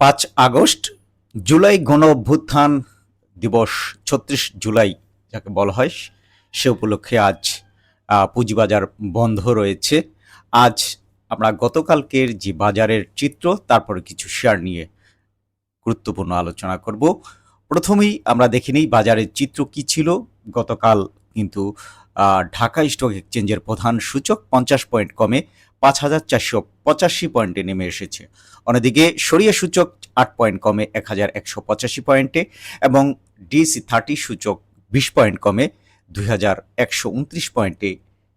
পাঁচ আগস্ট জুলাই গণ অভ্যুত্থান দিবস, ছত্রিশ জুলাই যাকে বলা হয়, সে উপলক্ষে আজ পুঁজিবাজার বন্ধ রয়েছে। আজ আমরা গতকালকের যে বাজারের চিত্র, তারপরে কিছু শেয়ার নিয়ে গুরুত্বপূর্ণ আলোচনা করব। প্রথমেই আমরা দেখে নিই বাজারের চিত্র কি ছিল। গতকাল কিন্তু ঢাকা স্টক এক্সচেঞ্জের প্রধান সূচক পঞ্চাশ পয়েন্ট কমে পাঁচ হাজার চারশো পঁচাশি পয়েন্টে নেমে এসেছে। অন্যদিকে সরিয়া সূচক আট পয়েন্ট কমে এক হাজার একশো পঁচাশি পয়েন্টে এবং ডিসি থার্টি সূচক বিশ পয়েন্ট কমে দুই হাজার একশো উনত্রিশ পয়েন্টে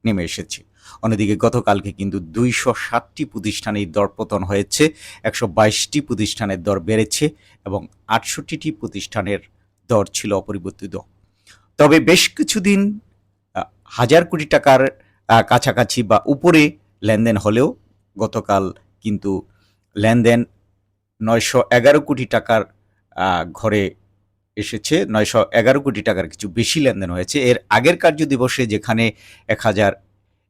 নেমে এসেছে। অন্যদিকে গতকালকে কিন্তু দুইশো ষাটটি প্রতিষ্ঠানের দর পতন হয়েছে, একশো বাইশটি প্রতিষ্ঠানের দর বেড়েছে এবং আটষট্টিটি প্রতিষ্ঠানের দর ছিল অপরিবর্তিত। তবে বেশ কিছুদিন হাজার কোটি টাকার কাছাকাছি বা উপরে লেনদেন হলেও গতকাল কিন্তু লেনদেন নয়শো এগারো কোটি টাকার ঘরে এসেছে। নয়শো এগারো কোটি টাকার কিছু বেশি লেনদেন হয়েছে। এর আগের কার্য দিবসে যেখানে এক হাজার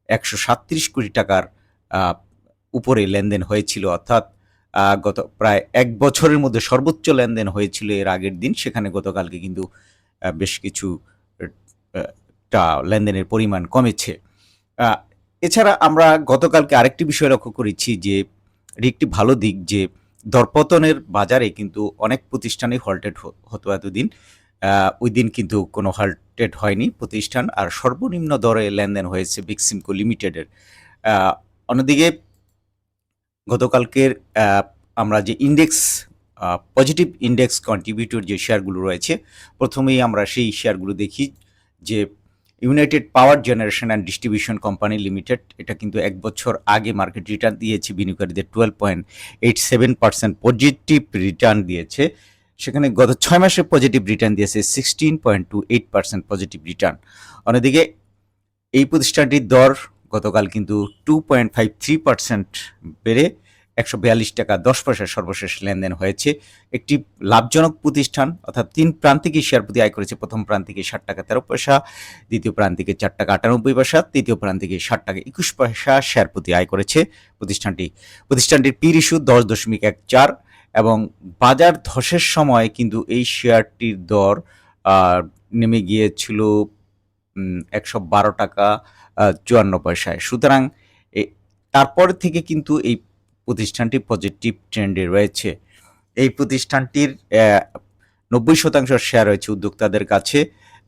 একশো সাতত্রিশ কোটি টাকার উপরে লেনদেন হয়েছিল, অর্থাৎ গত প্রায় এক বছরের মধ্যে সর্বোচ্চ লেনদেন হয়েছিল এর আগের দিন। সেখানে গতকালকে কিন্তু বেশ কিছু টা লেনদেনের পরিমাণ কমেছে। এছাড়া আমরা গতকালকে আরেকটি বিষয় লক্ষ্য করেছি যে এটি একটি ভালো দিক যে দরপতনের বাজারে কিন্তু অনেক প্রতিষ্ঠানই হল্টেড হতো এতদিন। ওই দিন কিন্তু কোনো হল্টেড হয়নি প্রতিষ্ঠান। আর সর্বনিম্ন দরে লেনদেন হয়েছে বিক্সিমকো লিমিটেডের অন্যদিকে গতকালকের আমরা যে ইন্ডেক্স পজিটিভ ইন্ডেক্স কন্ট্রিবিউটর যে শেয়ারগুলো রয়েছে, প্রথমেই আমরা সেই শেয়ারগুলো দেখি যে united power generation and distribution company limited এটা কিন্তু এক বছর আগে মার্কেট রিটার্ন দিয়েছে, বিনিয়োগকারীদের twelve point eight seven percent positive return দিয়েছে। সেখানে গত ছয় মাসে পজিটিভ রিটার্ন দিয়েছে sixteen point two eight percent positive return অন্যদিকে এই প্রতিষ্ঠানটির দর গতকাল কিন্তু two point five three percent বেড়ে একশো বিয়াল্লিশ টাকা দশ পয়সা সর্বশেষ লেনদেন হয়েছে। একটি লাভজনক প্রতিষ্ঠান, অর্থাৎ তিন প্রান্তিকে শেয়ার প্রতি আয় করেছে। প্রথম প্রান্তিকে ষাট টাকা তেরো পয়সা, দ্বিতীয় প্রান্তিকে চার টাকা আটানব্বই পয়সা, তৃতীয় প্রান্তিকে ষাট টাকা একুশ পয়সা শেয়ার প্রতি আয় করেছে প্রতিষ্ঠানটি। প্রতিষ্ঠানটির পির ইস্যু দশ দশমিক এক চার এবং বাজার ধসের সময় কিন্তু এই শেয়ারটির দর নেমে গিয়েছিল একশো বারো টাকা চুয়ান্ন পয়সায়। সুতরাং তারপর থেকে কিন্তু এই প্রতিষ্ঠানটি পজিটিভ ট্রেন্ডে রয়েছে। এই প্রতিষ্ঠানটির নব্বই শতাংশ শেয়ার রয়েছে উদ্যোক্তাদের কাছে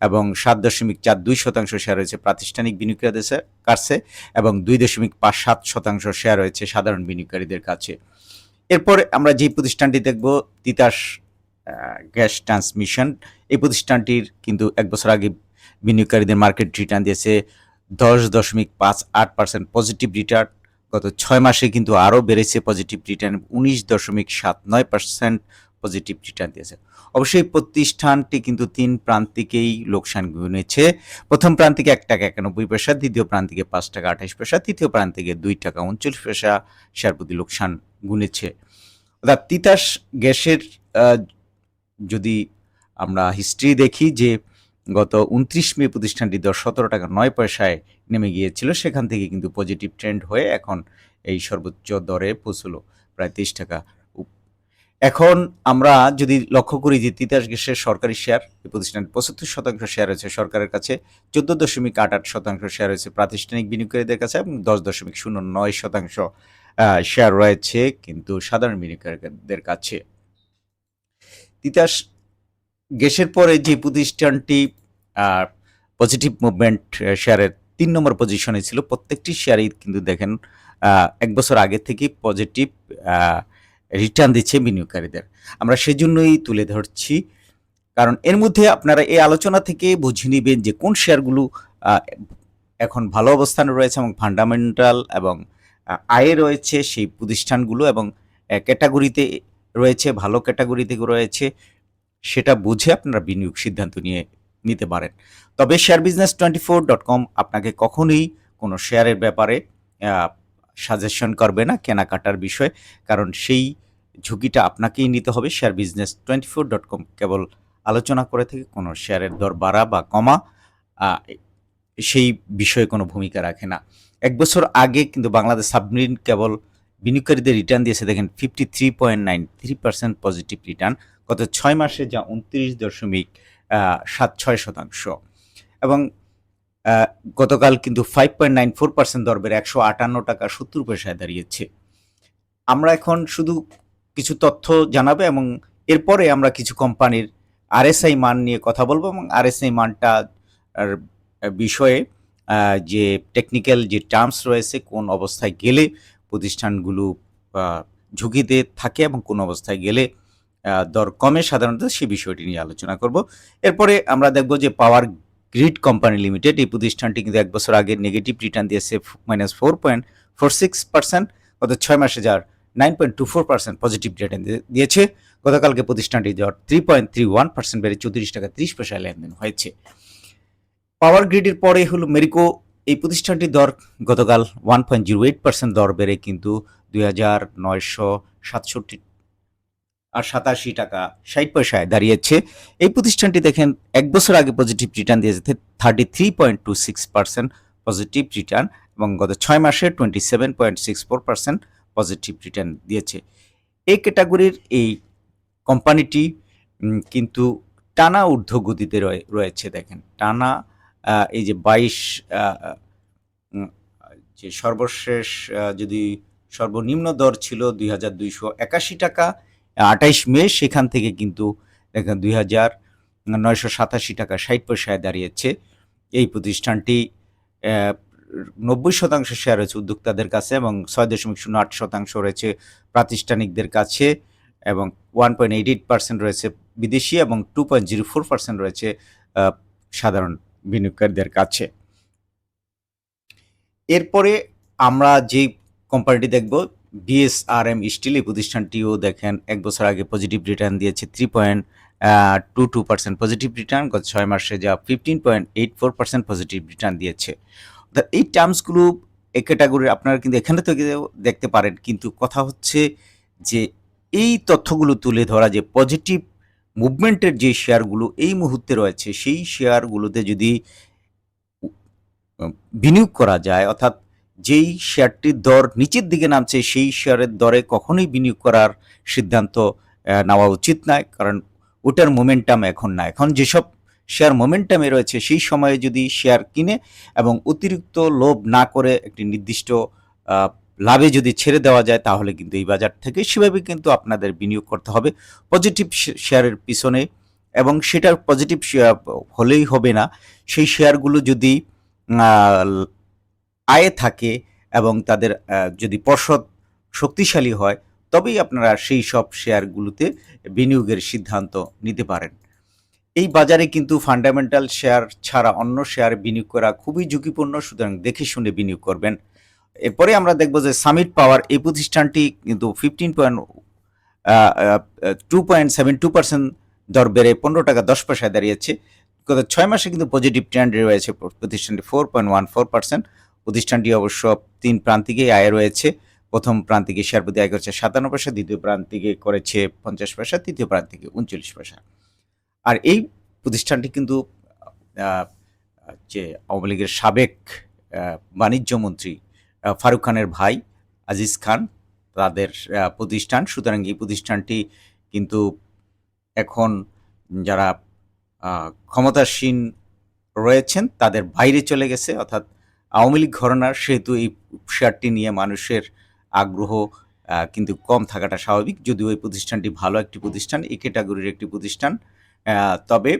এবং সাত দশমিক চার দুই শতাংশ শেয়ার রয়েছে প্রাতিষ্ঠানিক বিনিয়োগকারীদের কাছে এবং দুই দশমিক পাঁচ সাত শতাংশ শেয়ার রয়েছে সাধারণ বিনিয়োগকারীদের কাছে। এরপর আমরা যে প্রতিষ্ঠানটি দেখব, তিতাস গ্যাস ট্রান্সমিশন। এই প্রতিষ্ঠানটির কিন্তু এক বছর আগে বিনিয়োগকারীদের মার্কেট রিটার্ন দিয়েছে দশ দশমিক পাঁচ আট পার্সেন্ট পজিটিভ রিটার্ন গত ছয় মাসে কিন্তু আরও বেড়েছে পজিটিভ রিটার্ন উনিশ দশমিক সাত নয় পার্সেন্ট পজিটিভ রিটার্ন দিয়েছে। অবশ্যই প্রতিষ্ঠানটি কিন্তু তিন প্রান্তিকেই লোকসান গুনেছে। প্রথম প্রান্তিকে এক টাকা একানব্বই পয়সা, দ্বিতীয় প্রান্তিকে পাঁচ টাকা আঠাশ পয়সা, তৃতীয় প্রান্তিকে দুই টাকা উনচল্লিশ পয়সা শেয়ার প্রতি লোকসান গুনেছে। অর্থাৎ তিতাস গ্যাসের যদি আমরা হিস্ট্রি দেখি যে গত উনত্রিশ মে প্রতিষ্ঠানটি দশ সতেরো টাকা নয় পয়সায় নেমে গিয়েছিল, সেখান থেকে কিন্তু পজিটিভ ট্রেন্ড হয়ে এখন এই সর্বোচ্চ দরে পৌঁছলো প্রায় তেইশ টাকা এখন আমরা যদি লক্ষ্য করি যে তিতাস গ্যাসের সরকারি শেয়ার এই প্রতিষ্ঠানের পঁচাত্তর শতাংশ শেয়ার রয়েছে সরকারের কাছে, চোদ্দ দশমিক আট আট শতাংশ শেয়ার রয়েছে প্রাতিষ্ঠানিক বিনিয়োগকারীদের কাছে এবং দশ দশমিক শূন্য নয় শতাংশ শেয়ার রয়েছে কিন্তু সাধারণ বিনিয়োগকারীদের কাছে। তিতাস গ্যাসের পরে যে প্রতিষ্ঠানটি পজিটিভ মুভমেন্ট শেয়ারের তিন নম্বর পজিশনে ছিল, প্রত্যেকটি শেয়ারই কিন্তু দেখেন এক বছর আগে থেকে পজিটিভ রিটার্ন দিচ্ছে বিনিয়োগকারীদের। আমরা সেজন্যই তুলে ধরছি, কারণ এর মধ্যে আপনারা এই আলোচনা থেকে বুঝে নেবেন যে কোন শেয়ারগুলো এখন ভালো অবস্থানে রয়েছে এবং ফান্ডামেন্টাল এবং আয়ে রয়েছে সেই প্রতিষ্ঠানগুলো এবং ক্যাটাগরিতে রয়েছে, ভালো ক্যাটাগরিতে রয়েছে। সেটা বুঝে আপনারা বিনিয়োগ সিদ্ধান্ত নিয়ে নিতে পারেন। তবে share business twenty four dot com আপনাকে কখনোই কোনো শেয়ারের ব্যাপারে সাজেশন করবে না কেনাকাটার বিষয়ে, কারণ সেই ঝুঁকিটা আপনাকেই নিতে হবে। Share business twenty four dot com কেবল আলোচনা করে থেকে কোনো শেয়ারের দর বাড়া বা কমা সেই বিষয়ে কোনো ভূমিকা রাখে না। এক বছর আগে কিন্তু বাংলাদেশ সাবমেরিন কেবল বিনিয়োগকারীদের রিটার্ন দিয়েছে, দেখেন fifty three point nine three percent positive return গত ছয় মাসে যা উনত্রিশ দশমিক সাত ছয় শতাংশ। এবং গতকাল কিন্তু five point nine four percent দর বেড়ে একশো আটান্ন টাকা সত্তর পয়সায় দাঁড়িয়েছে। আমরা এখন শুধু কিছু তথ্য জানাবে এবং এরপরে আমরা কিছু কোম্পানির আরএসআই মান নিয়ে কথা বলব এবং আরএসআই মানটা বিষয়ে যে টেকনিক্যাল যে টার্মস রয়েছে, কোন অবস্থায় গেলে প্রতিষ্ঠানগুলো ঝুঁকিতে থাকে এবং কোন অবস্থায় গেলে দর কমে, সাধারণত সেই বিষয়টি নিয়ে আলোচনা করব। এরপরে আমরা দেখব যে পাওয়ার গ্রিড কোম্পানি লিমিটেড, এই প্রতিষ্ঠানটি কিন্তু এক বছর আগে নেগেটিভ রিটার্ন দিয়েছে minus four point four six percent গত ছয় মাসে যার nine point two four percent positive return দিয়েছে। গতকালকে প্রতিষ্ঠানটি যার three point three one percent বেড়ে চৌত্রিশ টাকা ত্রিশ পয়সায় লেনদেন হয়েছে। পাওয়ার গ্রিডের পরে হলো মেরিকো এই প্রতিষ্ঠানটির দর গতকাল one point zero eight percent দর বেড়ে কিন্তু দুই হাজার নয়শো সাতষট্টি আর সাতাশি টাকা ষাট পয়সায় দাঁড়িয়েছে। এই প্রতিষ্ঠানটি দেখেন, এক বছর আগে পজিটিভ রিটার্ন দিয়েছে thirty three point two six percent positive return এবং গত ছয় মাসে twenty seven point six four percent positive return দিয়েছে। এই ক্যাটাগরির এই কোম্পানিটি কিন্তু টানা ঊর্ধ্ব গতিতে রয়ে- রয়েছে দেখেন, টানা এই যে বাইশ যে সর্বশেষ যদি সর্বনিম্ন দর ছিল দুই হাজার দুইশো একাশি টাকা, আঠাইশ মে সেখান থেকে কিন্তু দেখেন দুই হাজার নয়শো সাতাশি টাকা ষাট পয়সায় দাঁড়িয়েছে। এই প্রতিষ্ঠানটি নব্বই শতাংশ শেয়ার রয়েছে উদ্যোক্তাদের কাছে এবং ছয় দশমিক শূন্য আট শতাংশ রয়েছে প্রাতিষ্ঠানিকদের কাছে এবং one point eight eight percent রয়েছে বিদেশি এবং two point zero four percent রয়েছে সাধারণ বিনিয়োগকারীদের কাছে। এরপরে আমরা যে কোম্পানিটি দেখব বিএসআরএম স্টিল এই প্রতিষ্ঠানটিও দেখেন, এক বছর আগে পজিটিভ রিটার্ন দিয়েছে three point two two percent positive return গত ছয় মাসে যা fifteen point eight four percent positive return দিয়েছে। অর্থাৎ এই টার্মসগুলো এই ক্যাটাগরির আপনারা কিন্তু এখানে থেকে দেখতে পারেন, কিন্তু কথা হচ্ছে যে এই তথ্যগুলো তুলে ধরা যে পজিটিভ মুভমেন্টের যে শেয়ারগুলো এই মুহূর্তে রয়েছে, সেই শেয়ারগুলোতে যদি বিনিয়োগ করা যায়, অর্থাৎ যেই শেয়ারটির দর নিচের দিকে নামছে, সেই শেয়ারের দরে কখনোই বিনিয়োগ করার সিদ্ধান্ত নেওয়া উচিত নয়। কারণ ওটার মোমেন্টাম এখন না। এখন যেসব শেয়ার মোমেন্টামে রয়েছে, সেই সময়ে যদি শেয়ার কিনে এবং অতিরিক্ত লোভ না করে একটি নির্দিষ্ট লাভে যদি ছেড়ে দেওয়া যায়, তাহলে কিন্তু এই বাজার থেকে সেভাবে কিন্তু আপনাদের বিনিয়োগ করতে হবে। পজিটিভ শেয়ারের পিছনে এবং সেটার পজিটিভ হলেই হবে না। সেই শেয়ারগুলো যদি আয়ে থাকে এবং তাদের যদি পর্ষদ শক্তিশালী হয়, তবেই আপনারা সেই সব শেয়ারগুলোতে বিনিয়োগের সিদ্ধান্ত নিতে পারেন। এই বাজারে কিন্তু ফান্ডামেন্টাল শেয়ার ছাড়া অন্য শেয়ার বিনিয়োগ করা খুবই ঝুঁকিপূর্ণ। সুতরাং দেখে শুনে বিনিয়োগ করবেন। এরপরে আমরা দেখব যে সামিট পাওয়ার এই প্রতিষ্ঠানটি কিন্তু fifteen point two point seven two percent দর বেড়ে পনেরো টাকা দশ পয়সায় দাঁড়িয়েছে। গত ছয় মাসে কিন্তু পজিটিভ ট্রেন্ড রয়েছে। প্রতিষ্ঠানটি four point one four percent প্রতিষ্ঠানটি অবশ্য তিন প্রান্তিকেই আয় রয়েছে। প্রথম প্রান্তিকে শেয়ার প্রতি আয় করেছে সাতান্ন পয়সা, দ্বিতীয় প্রান্তিকে করেছে পঞ্চাশ পয়সা, তৃতীয় প্রান্তিকে উনচল্লিশ পয়সা। আর এই প্রতিষ্ঠানটি কিন্তু যে আওয়ামী লীগের সাবেক বাণিজ্য মন্ত্রী ফারুক খানের ভাই আজিজ খান তাদের প্রতিষ্ঠান। সুতরাং এই প্রতিষ্ঠানটি কিন্তু এখন যারা ক্ষমতাসীন রয়েছেন তাদের বাইরে চলে গেছে। অর্থাৎ আওয়ামী লীগ ঘরানার সেহেতু এই শেয়ারটি নিয়ে মানুষের আগ্রহ কিন্তু কম থাকাটা স্বাভাবিক। যদিও এই প্রতিষ্ঠানটি ভালো একটি প্রতিষ্ঠান, এই ক্যাটাগরির একটি প্রতিষ্ঠান তবে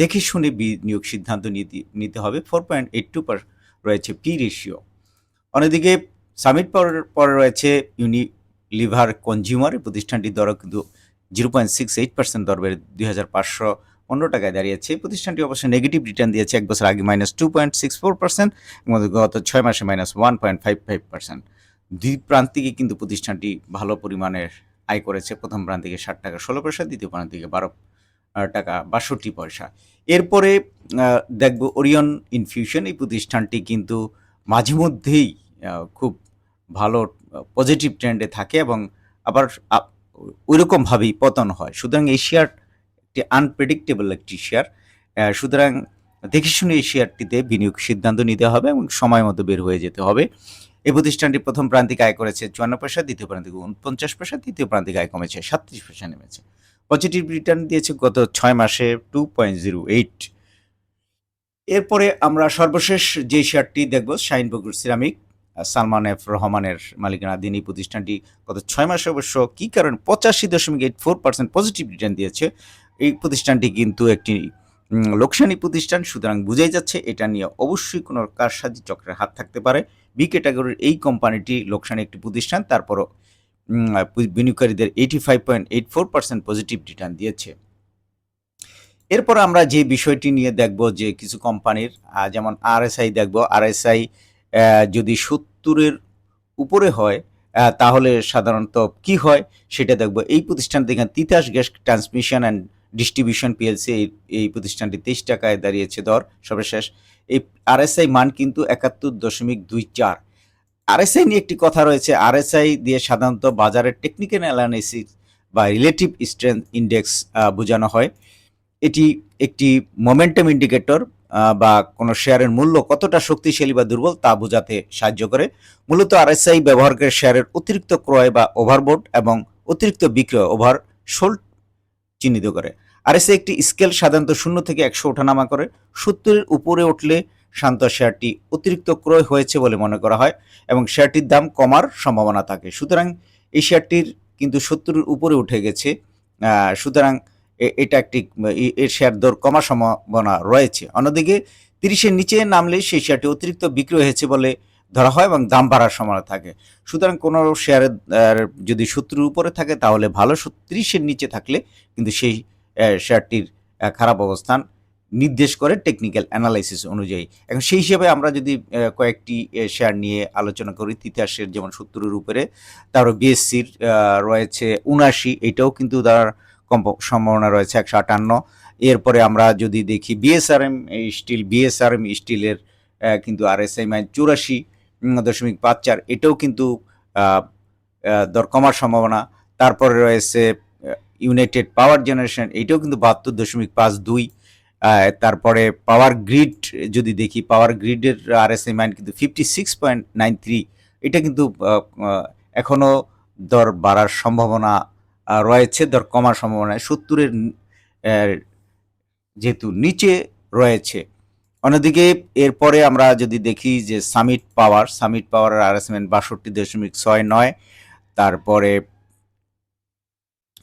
দেখে শুনে বিনিয়োগ সিদ্ধান্ত নিতে নিতে হবে। ফোর পয়েন্ট এইট টু পার রয়েছে পি রেশিও। অন্যদিকে সামিট পাওয়ার পরে রয়েছে ইউনিলিভার কনজিউমার এই প্রতিষ্ঠানটির দর কিন্তু zero point six eight percent দর বেড়ে দুই হাজার পাঁচশো পনেরো টাকায় দাঁড়িয়েছে। এই প্রতিষ্ঠানটি অবশ্য নেগেটিভ রিটার্ন দিয়েছে, এক বছর আগে minus two point six four percent এবং গত ছয় মাসে minus one point five five percent দুই প্রান্তিকে কিন্তু প্রতিষ্ঠানটি ভালো পরিমাণের আয় করেছে। প্রথম প্রান্তিকে ষাট টাকা ষোলো পয়সা, দ্বিতীয় প্রান্তিকে বারো টাকা বাষট্টি পয়সা। এরপরে দেখব ওরিয়ন ইনফিউশন এই প্রতিষ্ঠানটি কিন্তু মাঝে মধ্যেই খুব ভালো পজিটিভ ট্রেন্ডে থাকে এবং আবার ওইরকমভাবেই পতন হয়। সুতরাং এই শেয়ার একটি আনপ্রেডিক্টেবল একটি শেয়ার সুতরাং দেখে শুনে এই শেয়ারটিতে বিনিয়োগ সিদ্ধান্ত নিতে হবে এবং সময় মতো বের হয়ে যেতে হবে। এই প্রতিষ্ঠানটি প্রথম প্রান্তিক আয় করেছে চুয়ান্ন পয়সা, দ্বিতীয় প্রান্তিক উনপঞ্চাশ পয়সা, তৃতীয় প্রান্তিক আয় কমেছে সাতত্রিশ পয়সা নেমেছে। পজিটিভ রিটার্ন দিয়েছে গত ছয় মাসে টু পয়েন্ট জিরো এইট এরপরে আমরা সর্বশেষ যে শেয়ারটি দেখব Shinepukur ceramic Salman F রহমানের মালিকানাধীন এই প্রতিষ্ঠানটি গত ছয় মাসে অবশ্য কী কারণে পঁচাশি দশমিক eight four percent positive return দিয়েছে, এই প্রতিষ্ঠানটি কিন্তু একটি লোকসানি প্রতিষ্ঠান। সুতরাং বোঝাই যাচ্ছে এটা নিয়ে অবশ্যই কোনো কারসাজি চক্রের হাত থাকতে পারে। বি ক্যাটাগরির এই কোম্পানিটি লোকসানি একটি প্রতিষ্ঠান, তারপরও বিনিয়োগকারীদের eighty five point eight four percent positive return দিয়েছে। এরপর আমরা যে বিষয়টি নিয়ে দেখব যে কিছু কোম্পানির যেমন আরএসআই দেখব। আরএসআই যদি সত্তরের উপরে হয় তাহলে সাধারণত কি হয় সেটা দেখব। এই প্রতিষ্ঠান থেকে Titas gas transmission and distribution PLC, এই প্রতিষ্ঠানটি তেইশ টাকায় দাঁড়িয়েছে দর সর্বশেষ। এই আরএসআই মান কিন্তু একাত্তর দশমিক দুই চার। আরএসআই নিয়ে একটি কথা রয়েছে। আরএসআই দিয়ে সাধারণত বাজারের টেকনিক্যাল অ্যানালিসিস বা রিলেটিভ স্ট্রেংথ ইন্ডেক্স বোঝানো হয়। এটি একটি মোমেন্টাম ইন্ডিকেটর বা কোনো শেয়ারের মূল্য কতটা শক্তিশালী বা দুর্বল তা বোঝাতে সাহায্য করে। মূলত আরএসআই ব্যবহার করে শেয়ারের অতিরিক্ত ক্রয় বা ওভারবোর্ড এবং অতিরিক্ত বিক্রয় ওভার শোল্ড চিহ্নিত করে। আরএসআই একটি স্কেল সাধারণত শূন্য থেকে একশো ওঠানামা করে। সত্তরের উপরে উঠলে শান্ত শেয়ারটি অতিরিক্ত ক্রয় হয়েছে বলে মনে করা হয় এবং শেয়ারটির দাম কমার সম্ভাবনা থাকে। সুতরাং এই শেয়ারটির কিন্তু সত্তরের উপরে উঠে গেছে। সুতরাং এটা একটি এর শেয়ার দর কমার সম্ভাবনা রয়েছে। অন্যদিকে, তিরিশের নিচে নামলে সেই শেয়ারটি অতিরিক্ত বিক্রি হয়েছে বলে ধরা হয় এবং দাম বাড়ার সম্ভাবনা থাকে। সুতরাং কোনো শেয়ারের যদি সত্তরের উপরে থাকে, তাহলে ভালো তিরিশের নিচে থাকলে কিন্তু সেই শেয়ারটির খারাপ অবস্থান নির্দেশ করে টেকনিক্যাল অ্যানালাইসিস অনুযায়ী। এখন সেই হিসেবে আমরা যদি কয়েকটি শেয়ার নিয়ে আলোচনা করি তিতাসের যেমন সত্তরের উপরে তারপর বিএসসির রয়েছে উনাশি এটাও কিন্তু তার সম্ভাবনা রয়েছে একশো আটান্ন। এরপরে আমরা যদি দেখি বিএসআরএম স্টিল বিএসআরএম স্টিলের কিন্তু আরএসআই মাইন চুরাশি দশমিক পাঁচ চার এটাও কিন্তু দর কমার সম্ভাবনা। তারপরে রয়েছে ইউনাইটেড পাওয়ার জেনারেশন এটাও কিন্তু বাহাত্তর দশমিক পাঁচ দুই। তারপরে পাওয়ার গ্রিড যদি দেখি পাওয়ার গ্রিডের আর এস এম মাইন কিন্তু fifty six point nine three এটা কিন্তু আহ, দর বাড়ার সম্ভাবনা রয়েছে দর কমার সম্ভাবনা সত্তরের যেহেতু নিচে রয়েছে। অন্যদিকে এরপরে আমরা যদি দেখি যে সামিট পাওয়ার সামিট পাওয়ারের আরএসএমএন বাষট্টি দশমিক ছয় নয়, তারপরে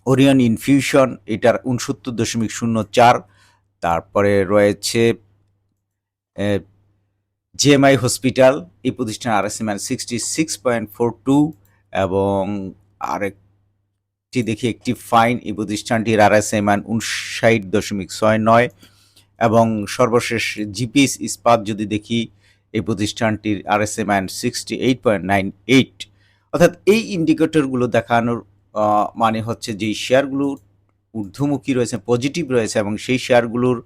ওরিয়ন ইনফিউশন এটার উনসত্তর দশমিক শূন্য চার, তারপরে রয়েছে জিএমআই হসপিটাল এই প্রতিষ্ঠান আরএসএমএন sixty six point four two এবং আরেকটি দেখি একটি ফাইন। এই প্রতিষ্ঠানটির আরএসএমএন উনষাট দশমিক ছয় নয় এবং সর্বশেষ জিপিএস ইস্পাত যদি দেখি, এই প্রতিষ্ঠানটির আরএসএমএন sixty eight point nine eight. অর্থাৎ এই ইন্ডিকেটরগুলো দেখানোর মানে হচ্ছে যে শেয়ারগুলো ঊর্ধ্বমুখী রয়েছে, পজিটিভ রয়েছে এবং সেই শেয়ারগুলোর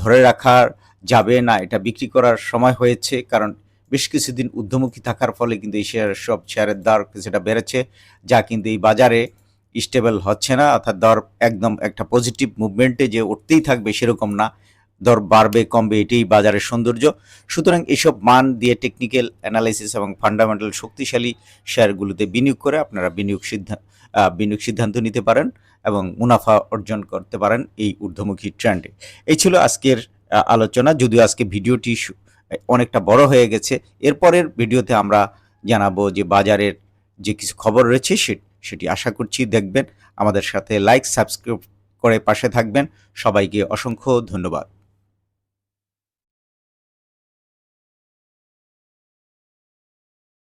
ধরে রাখার যাবে না, এটা বিক্রি করার সময় হয়েছে কারণ বেশ কিছুদিন ঊর্ধ্বমুখী থাকার ফলে কিন্তু এই শেয়ার, সব শেয়ারের দর কিছুটা বেড়েছে, যা কিন্তু এই বাজারে স্টেবল হচ্ছে না, অর্থাৎ দর একদম একটা পজিটিভ মুভমেন্টে যে উঠতেই থাকবে সেরকম না। দর বাড়বে, কমবে, এটাই বাজারের সৌন্দর্য। সুতরাং এসব মান দিয়ে টেকনিক্যাল অ্যানালাইসিস এবং ফান্ডামেন্টাল শক্তিশালী শেয়ারগুলোতে বিনিয়োগ করে আপনারা বিনিয়োগ সিদ্ধান্ত বিনিয়োগ সিদ্ধান্ত নিতে পারেন এবং মুনাফা অর্জন করতে পারেন এই ঊর্ধ্বমুখী ট্রেন্ডে এই ছিল আজকের আলোচনা। যদিও আজকে ভিডিওটি অনেকটা বড় হয়ে গেছে, এরপরের ভিডিওতে আমরা জানাব যে বাজারের যে কিছু খবর রয়েছে সে- সেটি আশা করছি দেখবেন। আমাদের সাথে লাইক সাবস্ক্রাইব করে পাশে থাকবেন। সবাইকে অসংখ্য ধন্যবাদ।